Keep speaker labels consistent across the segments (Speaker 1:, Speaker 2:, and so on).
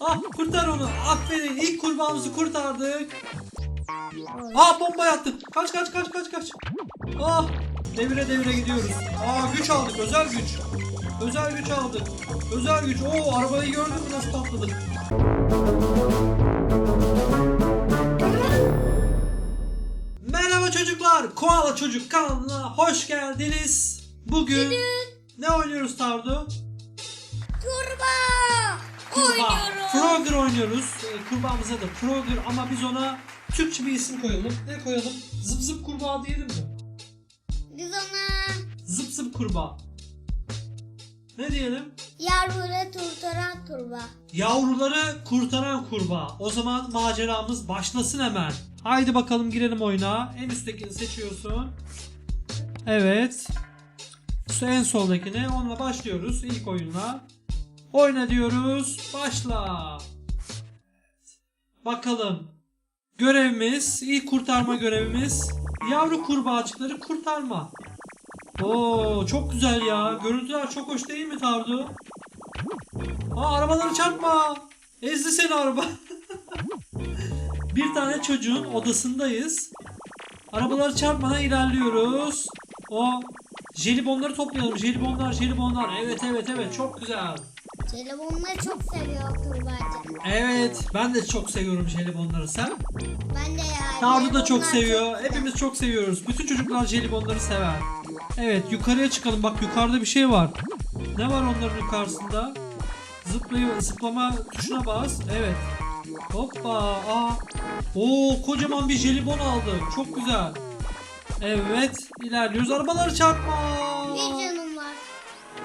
Speaker 1: Ah kurtar onu. Aferin ilk kurbağamızı kurtardık. Ah bomba yattı. Kaç kaç kaç kaç kaç. Ah devire devire gidiyoruz. Aa güç aldık özel güç. Özel güç aldık. Özel güç. Oo arabayı gördün mü nasıl patladı. Merhaba çocuklar. Koala Çocuk kanalına hoş geldiniz. Bugün ne oynuyoruz Tardu?
Speaker 2: Kurbağa oynuyoruz.
Speaker 1: Ee, Kurbağamıza da Frogger ama biz ona Türkçe bir isim koyalım. Ne koyalım? Zıp zıp kurbağa diyelim mi?
Speaker 2: Biz ona
Speaker 1: Zıp zıp kurbağa. Ne diyelim?
Speaker 2: yavruları kurtaran kurbağa.
Speaker 1: Yavruları kurtaran kurbağa. O zaman maceramız başlasın hemen. Haydi bakalım girelim oyuna. En üsttekini seçiyorsun. Evet. En soldakini. Onunla başlıyoruz ilk oyunla. Oyna diyoruz. Başla. Bakalım. Görevimiz, ilk kurtarma görevimiz yavru kurbağacıkları kurtarma. Oo çok güzel ya. Görüntüler çok hoş değil mi Tardu? Aa arabaları çarpma. Ezdi seni araba. bir tane çocuğun odasındayız. Arabaları çarpmadan ilerliyoruz. O jelibonları toplayalım. Jelibonlar, jelibonlar. Evet, evet, evet. Çok güzel.
Speaker 2: Telefonları çok seviyor kurbağacık.
Speaker 1: Evet, ben de çok seviyorum jelibonları. Sen?
Speaker 2: Ben de ya.
Speaker 1: Tardu da çok seviyor.
Speaker 2: güzel.
Speaker 1: Hepimiz çok seviyoruz. Bütün çocuklar jelibonları sever. Evet, yukarıya çıkalım. Bak yukarıda bir şey var. Ne var onların yukarısında? Zıplayı, zıplama tuşuna bas. Evet. Hoppa. Aa. Oo, kocaman bir jelibon aldı. Çok güzel. Evet, ilerliyoruz. Arabaları çarpma.
Speaker 2: Var.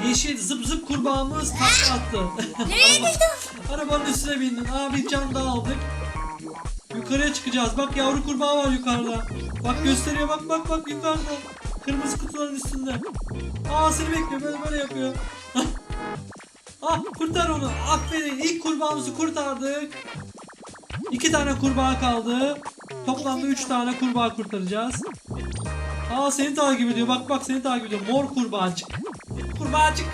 Speaker 1: Yeşil zıp zıp kurbağamız takla attı.
Speaker 2: Nereye gitti?
Speaker 1: Arabanın üstüne bindin. Aa bir can daha aldık. Yukarıya çıkacağız. Bak yavru kurbağa var yukarıda. Bak gösteriyor bak bak bak yukarıda. Kırmızı kutuların üstünde. Aa seni bekliyor böyle böyle yapıyor. ah kurtar onu. Aferin ilk kurbağamızı kurtardık. İki tane kurbağa kaldı. Toplamda üç tane kurbağa kurtaracağız. Aa seni takip ediyor. Bak bak seni takip ediyor. Mor kurbağacık. Kurbağacık.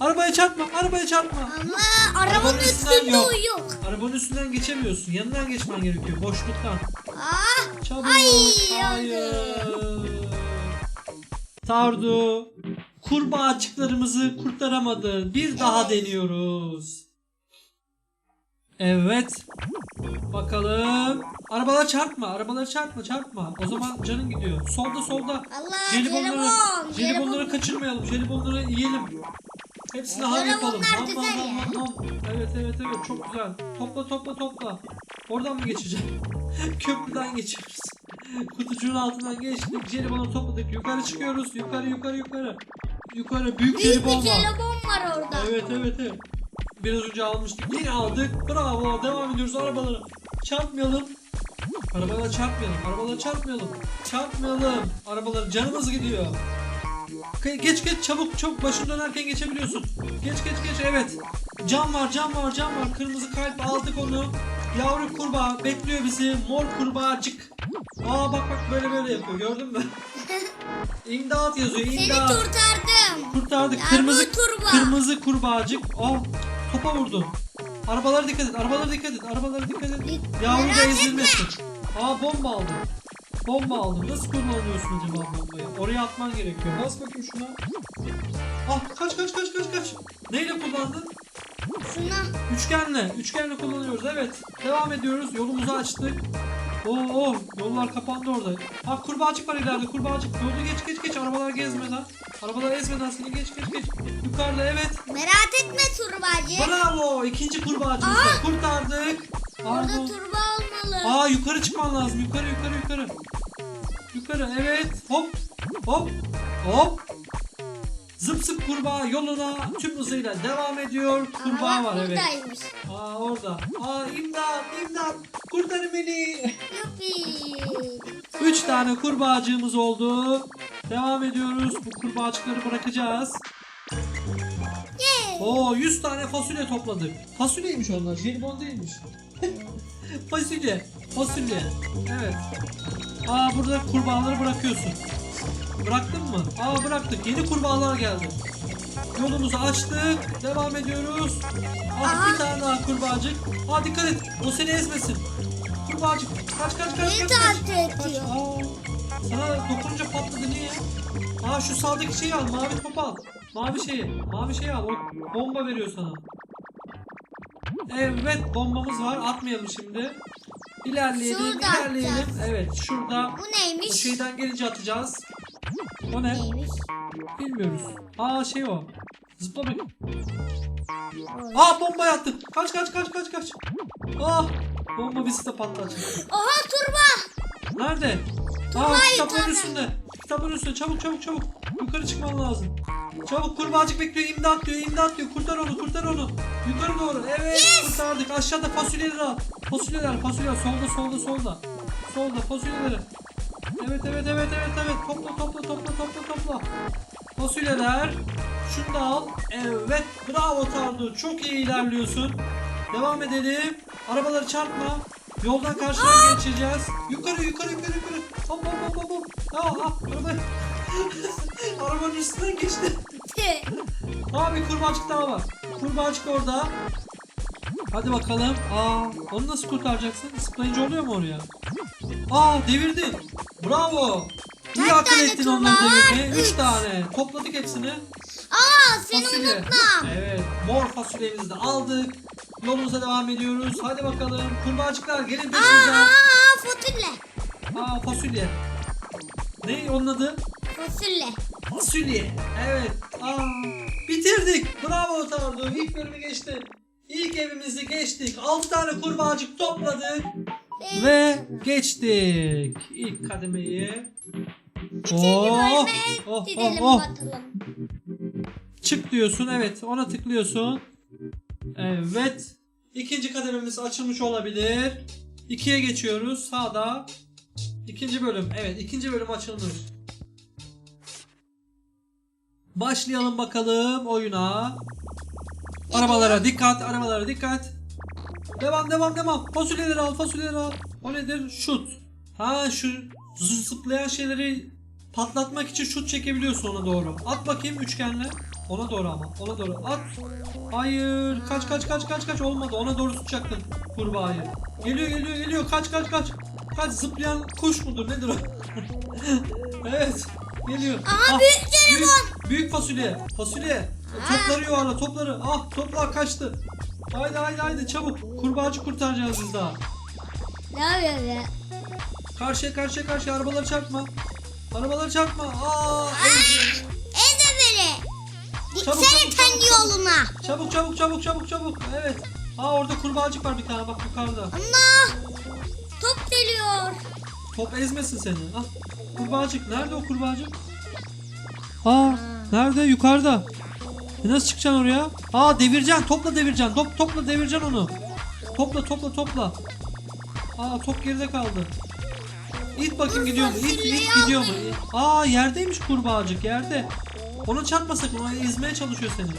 Speaker 1: Arabaya çarpma. Arabaya çarpma.
Speaker 2: Ama arabanın üstünde
Speaker 1: yok. Arabanın üstünden geçemiyorsun. Yanından geçmen gerekiyor. Boşluktan.
Speaker 2: Aa,
Speaker 1: Çabuk.
Speaker 2: Ay,
Speaker 1: Hayır. Tardu. Kurbağacıklarımızı kurtaramadı. Bir daha deniyoruz. Evet. Bakalım. Arabalar çarpma. Arabaları çarpma. Çarpma. O zaman canın gidiyor. Solda solda.
Speaker 2: Allah
Speaker 1: Jelibonları,
Speaker 2: jelibon.
Speaker 1: jelibonları
Speaker 2: jelibon.
Speaker 1: kaçırmayalım. Jelibonları yiyelim. Hepsini ham yapalım. Ham, ham,
Speaker 2: ya.
Speaker 1: ham, ham. Evet evet evet çok güzel. Topla topla topla. Oradan mı geçeceğim? Köprüden geçiyoruz. Kutucuğun altından geçtik. Jelibonu topladık. Yukarı çıkıyoruz. Yukarı yukarı yukarı. Yukarı büyük
Speaker 2: Büyük
Speaker 1: jelibon var.
Speaker 2: jelibon var orada.
Speaker 1: Evet evet evet. Biraz önce almıştık. Yine aldık. Bravo. Devam ediyoruz arabalara. Çarpmayalım. Arabalara çarpmayalım. Arabalara çarpmayalım. Çarpmayalım. Arabalara canımız gidiyor. Ge- Geç geç çabuk çabuk başın dönerken geçebiliyorsun. Geç geç geç evet. Cam var cam var cam var. Kırmızı kalp aldık onu. Yavru kurbağa bekliyor bizi. Mor kurbağacık. Aa bak bak böyle böyle yapıyor gördün mü? İmdat yazıyor
Speaker 2: Seni
Speaker 1: imdat.
Speaker 2: kurtardım.
Speaker 1: Kurtardık.
Speaker 2: Yavru
Speaker 1: Kırmızı
Speaker 2: kurbağa.
Speaker 1: kırmızı kurbağacık. Aa topa vurdu. Arabalara dikkat et. Arabalara dikkat et. Arabalara dikkat et. Yavru da ezilmesin. Aa bomba aldım. Bomba aldım. Nasıl kullanıyorsun acaba bombayı? Oraya atman gerekiyor. Bas bakayım şuna. Ah kaç kaç kaç kaç kaç. Neyle kullandın?
Speaker 2: Şuna.
Speaker 1: Üçgenle. Üçgenle kullanıyoruz. Evet. Devam ediyoruz. Yolumuzu açtık. Oo, oo, yollar kapandı orada. Ha kurbağacık var ileride. Kurbağacık. Yolu geç geç geç. Arabalar gezmeden. Arabalar ezmeden seni geç geç geç. Yukarıda evet.
Speaker 2: Merak etme turbacı.
Speaker 1: Bravo. İkinci kurbağacımızı kurtardık.
Speaker 2: Orada
Speaker 1: Pardon.
Speaker 2: turba olmalı.
Speaker 1: Aa yukarı çıkman lazım. Yukarı yukarı yukarı. Yukarı evet. Hop. Hop. Hop. Zıp zıp kurbağa yoluna tüm hızıyla devam ediyor. Kurbağa
Speaker 2: Aa,
Speaker 1: var evet.
Speaker 2: Buradaymış.
Speaker 1: Aa orada. Aa imdat imdat. Kurtarın beni.
Speaker 2: Yuppi.
Speaker 1: Üç tane kurbağacığımız oldu. Devam ediyoruz. Bu kurbağacıkları bırakacağız.
Speaker 2: Yay.
Speaker 1: Oo 100 tane fasulye topladık. Fasulyeymiş onlar. Jelibon değilmiş. fasulye. Fasulye. Evet. Aa burada kurbağaları bırakıyorsun. Bıraktın mı? Aa bıraktık. Yeni kurbağalar geldi. Yolumuzu açtık. Devam ediyoruz. Ah
Speaker 2: Aha.
Speaker 1: bir tane daha kurbağacık. Ha dikkat et. O seni ezmesin. Kurbağacık. Kaç kaç kaç
Speaker 2: Beni
Speaker 1: kaç. kaç.
Speaker 2: takip
Speaker 1: Kaç.
Speaker 2: ediyor.
Speaker 1: Aa, sana dokununca patladı niye? Aa şu sağdaki şeyi al. Mavi topu al. Mavi şeyi. Mavi şeyi al. O bomba veriyor sana. Evet bombamız var. Atmayalım şimdi. İlerleyelim.
Speaker 2: Şurada
Speaker 1: ilerleyelim.
Speaker 2: atacağız.
Speaker 1: Evet şurada.
Speaker 2: Bu
Speaker 1: Bu
Speaker 2: neymiş?
Speaker 1: şeyden gelince atacağız. O ne?
Speaker 2: Neymiş?
Speaker 1: Bilmiyoruz. Aa şey o. Zıpla bak. Aa bomba yattı. Kaç kaç kaç kaç kaç. Ah bomba bizi de patlatacak.
Speaker 2: Oha turba.
Speaker 1: Nerede? Aa
Speaker 2: Turbayı
Speaker 1: kitapların
Speaker 2: yukarıda.
Speaker 1: üstünde. Kitapların üstünde. Çabuk çabuk çabuk. Yukarı çıkman lazım. Çabuk kurbağacık bekliyor. İmdat diyor. imdat diyor. Kurtar onu. Kurtar onu. Yukarı doğru. Evet kurtardık. Aşağıda fasulyeleri al. Fasulyeler. Fasulyeler. Solda solda solda. Solda fasulyeleri. Evet evet evet evet evet. Topla topla topla topla topla. Fasulyeler. Şunu da al. Evet. Bravo Tardu. Çok iyi ilerliyorsun. Devam edelim. Arabaları çarpma. Yoldan karşıdan geçeceğiz. Yukarı yukarı yukarı yukarı. Hop hop hop hop. Aa, aa, araba. Arabanın üstünden geçti. Aa bir kurbağacık daha var. Kurbağacık orada. Hadi bakalım. Aa, onu nasıl kurtaracaksın? Zıplayınca oluyor mu oraya? Aa devirdin. Bravo. İyi
Speaker 2: Kaç
Speaker 1: akıl
Speaker 2: tane
Speaker 1: ettin onları
Speaker 2: var?
Speaker 1: devirmeye. Üç
Speaker 2: Üç.
Speaker 1: tane. Topladık hepsini.
Speaker 2: Aa seni
Speaker 1: Fasulye.
Speaker 2: unutma.
Speaker 1: Evet. Mor fasulyemizi de aldık. Yolumuza devam ediyoruz. Hadi bakalım. Kurbağacıklar gelin
Speaker 2: Aa,
Speaker 1: peşimizden.
Speaker 2: aa fasulye.
Speaker 1: Aa fasulye. Ne onun adı?
Speaker 2: Fasulye.
Speaker 1: Fasulye. Evet. Aa, bitirdik. Bravo Tardu. İlk bölümü geçti. İlk evimizi geçtik. 6 tane kurbağacık topladık. Ve geçtik. İlk kademeyi.
Speaker 2: İkinci
Speaker 1: Oh,
Speaker 2: bölüme
Speaker 1: oh,
Speaker 2: gidelim
Speaker 1: oh, oh.
Speaker 2: bakalım.
Speaker 1: Çık diyorsun. Evet. Ona tıklıyorsun. Evet. İkinci kadememiz açılmış olabilir. İkiye geçiyoruz. Sağda. İkinci bölüm. Evet. ikinci bölüm açılmış. Başlayalım bakalım oyuna. Arabalara dikkat. Arabalara dikkat. Devam devam devam. Fasulyeleri al. Fasulyeleri al. O nedir? Şut. Ha şu zı- zıplayan şeyleri patlatmak için şut çekebiliyorsun ona doğru. At bakayım üçgenle. Ona doğru ama. Ona doğru. At. Hayır. Kaç kaç kaç kaç kaç olmadı. Ona doğru tutacaktın kurbağayı. Geliyor geliyor geliyor. Kaç kaç kaç. Kaç zıplayan kuş mudur nedir o? evet. Geliyor.
Speaker 2: Aha, büyük
Speaker 1: büyük, büyük fasulye. Fasulye. Topları yuvarla topları. Ah toplar kaçtı. Haydi haydi haydi çabuk. Kurbağacı kurtaracağız biz daha.
Speaker 2: Ne yapıyor be?
Speaker 1: Karşıya karşıya karşıya arabaları çarpma. Arabaları çarpma. Aa, evet.
Speaker 2: Eze beni.
Speaker 1: Çabuk,
Speaker 2: Gitsene
Speaker 1: çabuk,
Speaker 2: kendi yoluna.
Speaker 1: Çabuk çabuk çabuk çabuk çabuk. Evet. Aa orada kurbağacık var bir tane bak yukarıda.
Speaker 2: Allah. Top geliyor.
Speaker 1: Top ezmesin seni. Ah. Kurbağacık. Nerede o kurbağacık? Aa, nerede? Yukarıda. E nasıl çıkacaksın oraya? Aa devireceksin. Topla devireceksin. Top topla devireceksin onu. Topla topla topla. Aa top geride kaldı. İt bakayım gidiyor mu? İt,
Speaker 2: fasulyeyi
Speaker 1: it gidiyor mu? Aa yerdeymiş kurbağacık yerde. Onu çarpma sakın. O ezmeye çalışıyor seni.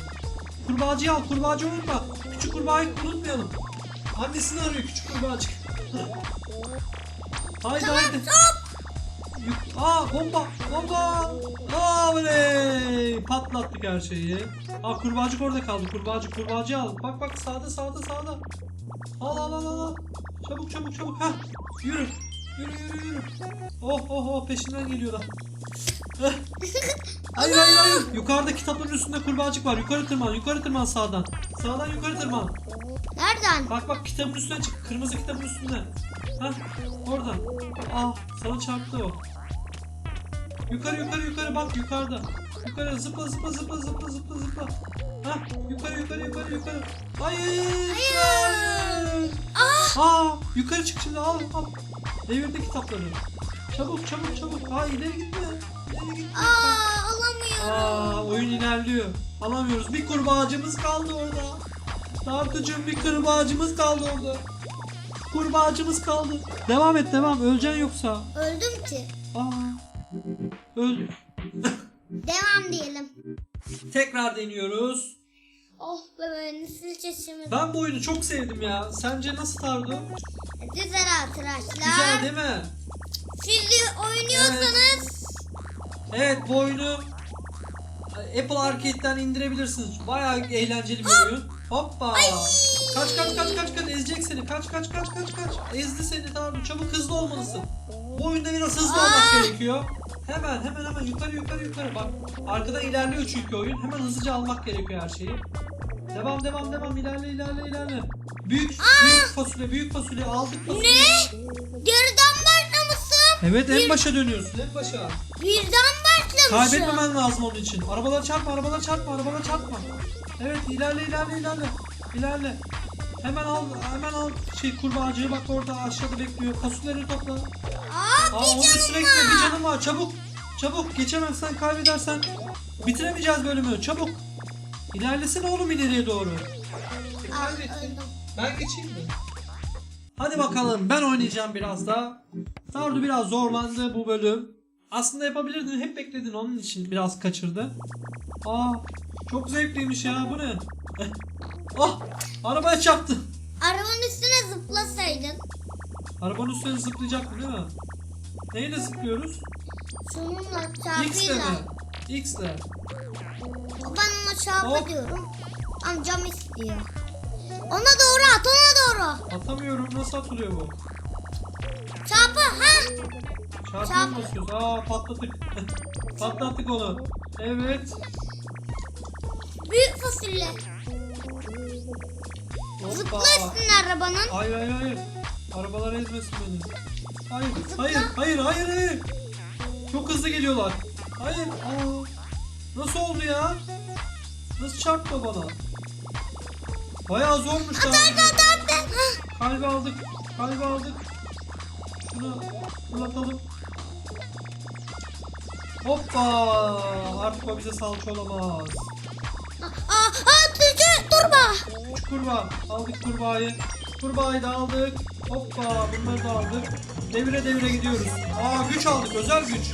Speaker 1: Kurbağacıyı al. Kurbağacı unutma. Küçük kurbağayı unutmayalım. Annesini arıyor küçük kurbağacık. haydi haydi. Yük- Aa bomba bomba. Aa oley. Patlattık her şeyi. Aa kurbağacık orada kaldı. Kurbağacık kurbağacıyı al. Bak bak sağda sağda sağda. Al al al al. Çabuk çabuk çabuk. Ha yürü. Yürü yürü yürü. Oh oh oh peşinden geliyorlar. Eh. hayır hayır hayır. Yukarıda kitapların üstünde kurbağacık var. Yukarı tırman yukarı tırman sağdan. Sağdan yukarı tırman.
Speaker 2: Nereden?
Speaker 1: Bak bak kitabın üstüne çık. Kırmızı kitabın üstünde. Ha orada. Ah sana çarptı o. Yukarı yukarı yukarı bak yukarıda. Yukarı zıpla zıpla zıpla zıpla zıpla zıpla. Ha yukarı yukarı yukarı yukarı. Hayır.
Speaker 2: Hayır. Ah.
Speaker 1: Aa yukarı çık şimdi al al. Devirdi kitapları. Çabuk çabuk çabuk. Aa ileri gitme. İleri gitme.
Speaker 2: Aa alamıyorum.
Speaker 1: Aa oyun ilerliyor. Alamıyoruz. Bir kurbağacımız kaldı orada. Tartıcığım bir kurbağacımız kaldı orada. Kurbağacımız kaldı. Devam et devam. Öleceksin yoksa.
Speaker 2: Öldüm ki.
Speaker 1: Aa. Öl.
Speaker 2: Devam diyelim.
Speaker 1: Tekrar deniyoruz.
Speaker 2: Oh be nasıl çeşimiz.
Speaker 1: Ben bu oyunu çok sevdim ya. Sence nasıl Tardu?
Speaker 2: Güzel arkadaşlar.
Speaker 1: Güzel değil mi?
Speaker 2: Siz de oynuyorsanız
Speaker 1: Evet bu oyunu Apple Arcade'den indirebilirsiniz. Bayağı eğlenceli bir oyun. Hoppa. Kaç kaç kaç kaç kaç ezecek seni. Kaç kaç kaç kaç kaç. Ezdi seni tamam. Çabuk hızlı olmalısın. Bu oyunda biraz hızlı olmak gerekiyor. Hemen hemen hemen yukarı yukarı yukarı bak. Arkada ilerliyor çünkü oyun. Hemen hızlıca almak gerekiyor her şeyi. Devam devam devam ilerle ilerle ilerle. Büyük büyük fasulye büyük fasulye aldık fasulye.
Speaker 2: Ne? Geriden başlamışsın.
Speaker 1: Evet en başa dönüyorsun en başa.
Speaker 2: Birden başlamışım.
Speaker 1: Kaybetmemen lazım onun için. Arabalara çarpma, arabalara çarpma, arabalara çarpma. Evet, ilerle, ilerle, ilerle. İlerle. Hemen al, hemen al şey kurbağacığı bak orada aşağıda bekliyor. Fasulyeleri topla.
Speaker 2: Aa, bir canım
Speaker 1: üstüne
Speaker 2: var.
Speaker 1: bir canım var. Çabuk, çabuk. Geçemezsen, kaybedersen bitiremeyeceğiz bölümü. Çabuk. İlerlesin oğlum ileriye doğru.
Speaker 2: Aa,
Speaker 1: Kaybettin. Ben geçeyim mi? Hadi bakalım ben oynayacağım biraz da. Nardu biraz zorlandı bu bölüm. Aslında yapabilirdin hep bekledin onun için biraz kaçırdı. Aa çok zevkliymiş ya bu ne? ah arabaya çarptı.
Speaker 2: Arabanın üstüne zıplasaydın.
Speaker 1: Arabanın üstüne zıplayacaktı değil mi? Neyle zıplıyoruz?
Speaker 2: Şununla
Speaker 1: X'le
Speaker 2: çarpıyla.
Speaker 1: mi? X'le.
Speaker 2: Ben ona çarpı
Speaker 1: Hop.
Speaker 2: diyorum. Amcam istiyor. Ona doğru at ona doğru.
Speaker 1: Atamıyorum nasıl atılıyor bu?
Speaker 2: Çarpı ha.
Speaker 1: Çarpıya
Speaker 2: Çarp.
Speaker 1: mı basıyoruz? Aa patladık. Patlattık onu. Evet.
Speaker 2: Büyük fasulye. Zıpla
Speaker 1: Hoppa.
Speaker 2: üstüne arabanın.
Speaker 1: Hayır hayır hayır. Arabalar ezmesin beni. Hayır hayır hayır hayır hayır. Çok hızlı geliyorlar. Hayır. Aa. Nasıl oldu ya? Nasıl çarptı bana? Bayağı zormuş.
Speaker 2: Hadi hadi hadi. Hah.
Speaker 1: Kalbi aldık. Kalbi aldık. Şunu fırlatalım. Hoppa! Artık o bize salça olamaz.
Speaker 2: Aa, aa, tücü, durma.
Speaker 1: Kurbağa. Aldık kurbağayı. Kurbağayı da aldık. Hoppa bunları da aldık. Devire devire gidiyoruz. Aa güç aldık. Özel güç.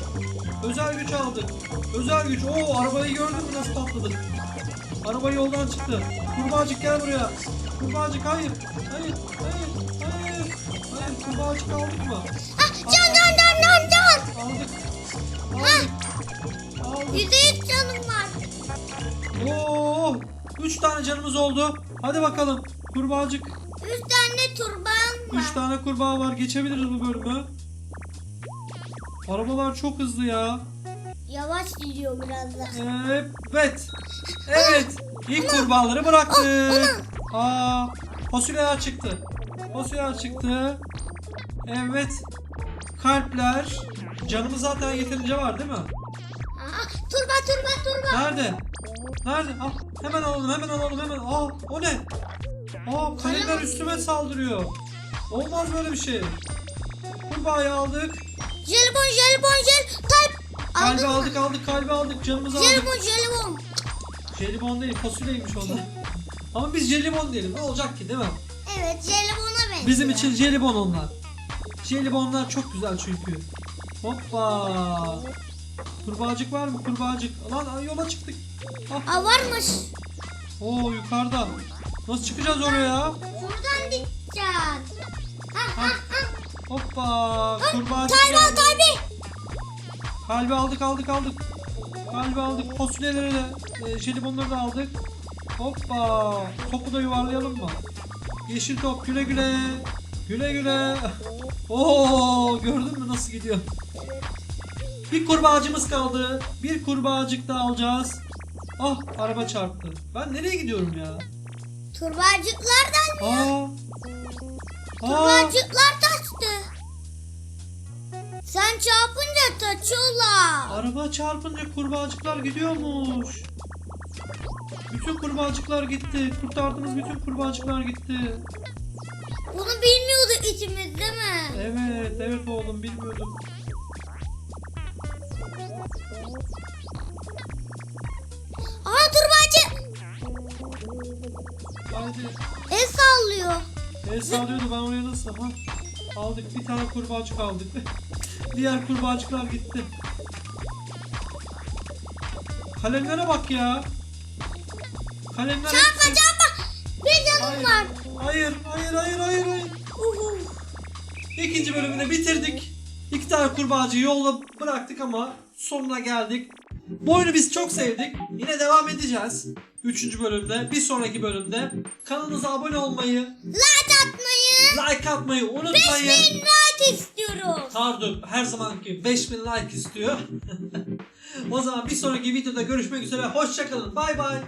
Speaker 1: Özel güç aldık. Özel güç. Oo arabayı gördün mü nasıl patladı? Araba yoldan çıktı. Kurbağacık gel buraya. Kurbağacık hayır. Hayır. Hayır. Hayır. Hayır. Kurbağacık aldık mı?
Speaker 2: Ah, can can can can can.
Speaker 1: Aldık. Aldık. Aldık.
Speaker 2: Yüzde yüz canım var.
Speaker 1: Oo! Üç tane canımız oldu. Hadi bakalım. Kurbağacık.
Speaker 2: Üç tane turban var.
Speaker 1: Üç tane kurbağa var. Geçebiliriz bu bölümü. Arabalar çok hızlı ya.
Speaker 2: Yavaş gidiyor biraz da.
Speaker 1: Evet. Evet. İlk kurbağaları bıraktık. Aa, fasulyeler çıktı. Fasulyeler çıktı. Evet. Kalpler. Canımız zaten yeterince var değil mi?
Speaker 2: Aa, turba turba turba.
Speaker 1: Nerede? Nerede? Ah, hemen alalım, hemen alalım, hemen. Aa, o ne? Aa, kalemler üstüme saldırıyor. Olmaz böyle bir şey. Kurbağayı aldık.
Speaker 2: Jelibon jelibon jel. Kalp.
Speaker 1: Kalbi
Speaker 2: Aldın mı?
Speaker 1: aldık, aldık, kalbi aldık. Canımızı aldık.
Speaker 2: Jelibon jelibon.
Speaker 1: Jelibon değil, fasulyeymiş onlar. Ama biz jelibon diyelim. Ne olacak ki değil mi?
Speaker 2: Evet jelibona benziyor.
Speaker 1: Bizim için jelibon onlar. Jelibonlar çok güzel çünkü. Hoppa. Kurbağacık var mı? Kurbağacık. Lan yola çıktık. Ah.
Speaker 2: Aa varmış.
Speaker 1: Oo yukarıda. Nasıl çıkacağız oraya?
Speaker 2: Şuradan gideceğiz. Ha.
Speaker 1: Hoppa. Kurbağacık.
Speaker 2: Kalbi al kalbi.
Speaker 1: Kalbi aldık aldık aldık. Kalbi aldık. Fasulyeleri de e, jelibonları da aldık. Hoppa. Topu da yuvarlayalım mı? Yeşil top güle güle. Güle güle. Oo gördün mü nasıl gidiyor? Bir kurbağacımız kaldı. Bir kurbağacık da alacağız. Ah araba çarptı. Ben nereye gidiyorum ya?
Speaker 2: Turbacıklardan
Speaker 1: Aa. Aa.
Speaker 2: Turbacıklar taştı. Sen çarpınca taçıyorlar.
Speaker 1: Araba çarpınca kurbağacıklar gidiyormuş. Bütün kurbağacıklar gitti. Kurtardığımız bütün kurbağacıklar gitti.
Speaker 2: Bunu bilmiyorduk içimiz değil mi?
Speaker 1: Evet, evet oğlum bilmiyordum.
Speaker 2: Aha turbacı.
Speaker 1: Haydi.
Speaker 2: El sallıyor.
Speaker 1: El sağlıyordu ben oraya nasıl? Ha? Aldık bir tane kurbağacık aldık. Diğer kurbağacıklar gitti. Kalemlere bak ya. Kalemler
Speaker 2: Çarpma
Speaker 1: hepsi-
Speaker 2: çarpma. Bir canım var.
Speaker 1: Hayır, hayır, hayır, hayır, hayır.
Speaker 2: Uhu.
Speaker 1: İkinci bölümünü bitirdik. İki tane kurbağacıyı yolda bıraktık ama sonuna geldik. Bu oyunu biz çok sevdik. Yine devam edeceğiz. Üçüncü bölümde, bir sonraki bölümde kanalımıza abone olmayı,
Speaker 2: Like atmayı.
Speaker 1: like atmayı unutmayın.
Speaker 2: 5000 like istiyoruz.
Speaker 1: Kardo her zamanki 5000 like istiyor. o zaman bir sonraki videoda görüşmek üzere. Hoşçakalın. Bay bay.